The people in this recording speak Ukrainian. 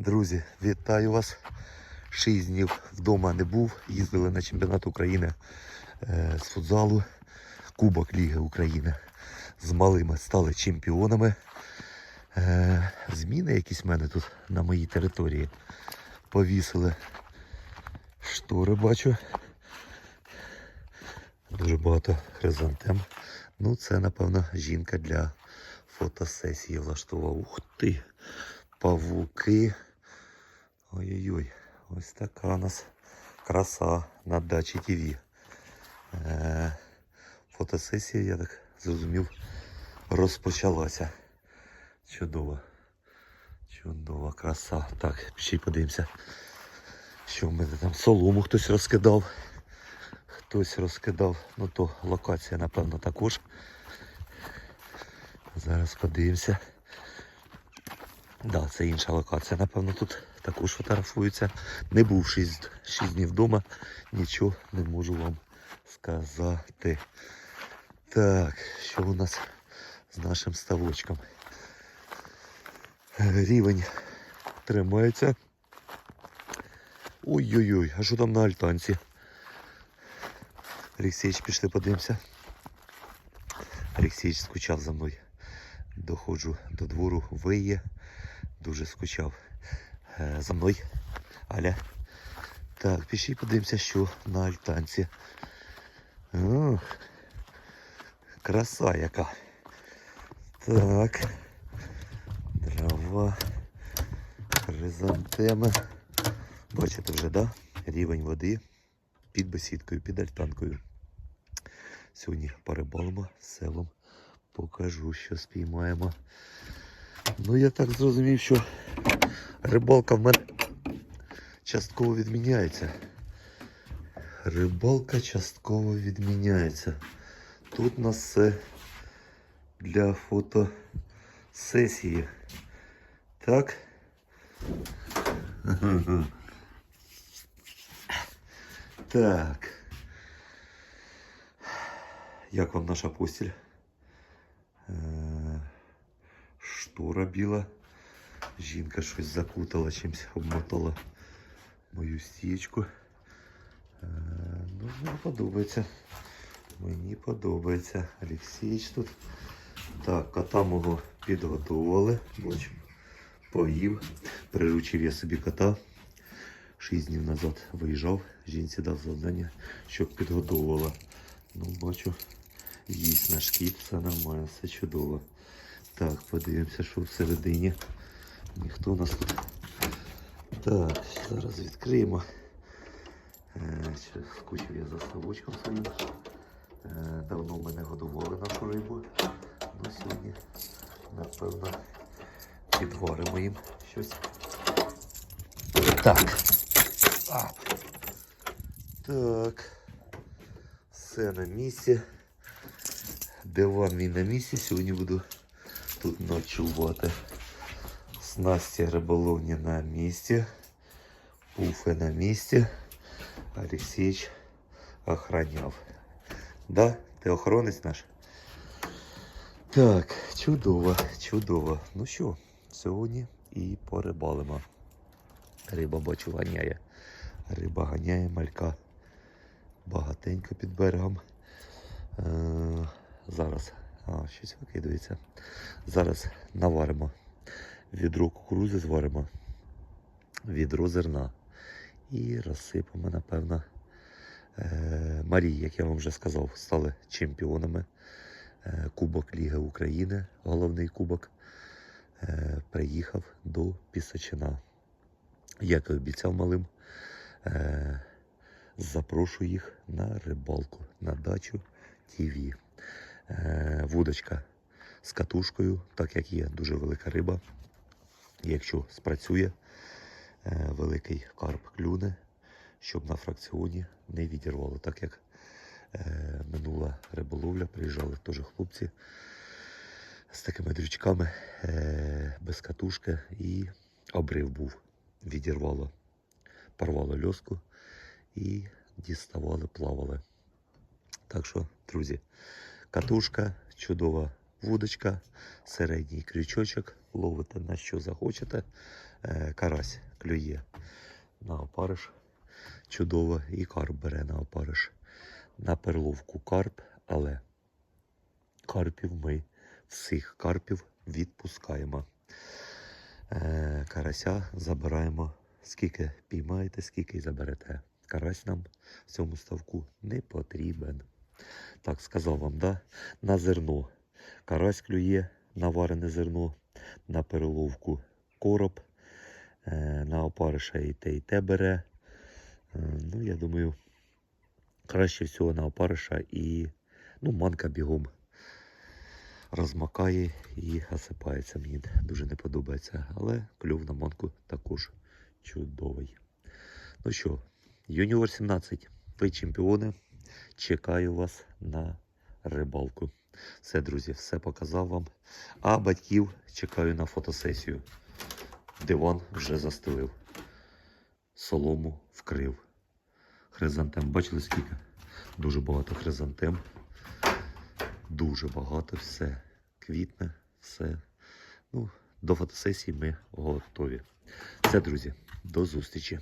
Друзі, вітаю вас. Шість днів вдома не був. Їздили на чемпіонат України е, з футзалу, Кубок Ліги України. З малими стали чемпіонами. Е, зміни якісь в мене тут на моїй території. Повісили штори, бачу. Дуже багато хризантем. Ну, це, напевно, жінка для фотосесії влаштував. Ух ти! Павуки. Ой-ой-ой, ось така у нас краса на дачі ТВ. Е, фотосесія, я так зрозумів, розпочалася. Чудова. Чудова краса. Так, ще й подивимося. Що в мене там солому хтось розкидав. Хтось розкидав. Ну то локація, напевно, також. Зараз подивимося. Да, це інша локація, напевно, тут також фотографується. Не був 6, 6 днів вдома, нічого не можу вам сказати. Так, що у нас з нашим ставочком? Рівень тримається. Ой-ой-ой, а що там на альтанці? Олексійович, пішли подивимося. Олексійович скучав за мною. Доходжу до двору, виє. Дуже скучав. Е, за мною. Аля. Так, пішли подивимося, що на альтанці. О, краса яка. Так. Дрова. Хризантеми. Бачите вже, да? Рівень води під бесідкою, під альтанкою. Сьогодні порибалимо з селом. Покажу, що спіймаємо. Ну, я так зрозумів, що рибалка в мене частково відміняється. Рибалка частково відміняється. Тут у нас все для фотосесії. Так. Так. Як вам наша постіль? Е, Штора біла. Жінка щось закутала, чимось обмотала мою стічку. Е, Ну, мені подобається. Мені подобається. Олексійович тут. Так, кота мого підготували. Бачимо. Поїв. Приручив я собі кота. Шість днів назад виїжджав. Жінці дав завдання, щоб підготовувала. Ну, бачу, їсть наш кіт, все нормально, все чудово. Так, подивимося, що всередині. Ніхто нас тут. Так, зараз відкриємо. Е, скучив я за ставочком своїм. Е, давно мене годували нашу рибу. Ну, сьогодні, напевно, підваримо їм щось. Так. Ап. Так. Все на місці. Диван мій на місці. Сьогодні буду тут ночувати. Снасті риболовні на місці. Пуфи на місці. Олексійович охраняв. Да? Ти охоронець наш? Так, чудово, чудово. Ну що, сьогодні і порибалимо. Риба бачу ганяє. Риба ганяє малька. Багатенько під берегом. Е, зараз. А, щось викидується. Зараз наваримо. Відро кукурузи зваримо. Відро зерна. І розсипемо, напевно. Е, Марії, як я вам вже сказав, стали чемпіонами. Е, Кубок Ліги України, головний кубок. Е, приїхав до Пісочина. Як і обіцяв малим, запрошую їх на рибалку на дачу ТВ. Е, вудочка з катушкою, так як є дуже велика риба. Якщо спрацює, е, великий карп клюне, щоб на фракціоні не відірвало, так як е, минула риболовля, приїжджали теж хлопці з такими дрючками без катушки і обрив був. Відірвало, порвало льоску і діставали, плавали. Так що, друзі, катушка, чудова вудочка, середній крючочок, ловите на що захочете. Е, карась клює на опариш. Чудово. І карп бере на опариш. На перловку карп, але карпів ми всіх карпів відпускаємо. Е, карася забираємо. Скільки піймаєте, скільки заберете. Карась нам в цьому ставку не потрібен. Так, сказав вам, да? На зерно. Карась клює на варене зерно, на переловку короб, е, на опариша і те, і те бере. Е, ну, я думаю, краще всього на опариша і ну, манка бігом розмакає і осипається. Мені дуже не подобається. Але клюв на манку також чудовий. Ну що, юніор 17, ви чемпіони. Чекаю вас на рибалку. Все, друзі, все показав вам. А батьків чекаю на фотосесію. Диван вже застелив. Солому вкрив. Хризантем. Бачили скільки? Дуже багато хризантем. Дуже багато все. Квітне, все. Ну, до фотосесії ми готові. Все, друзі, до зустрічі.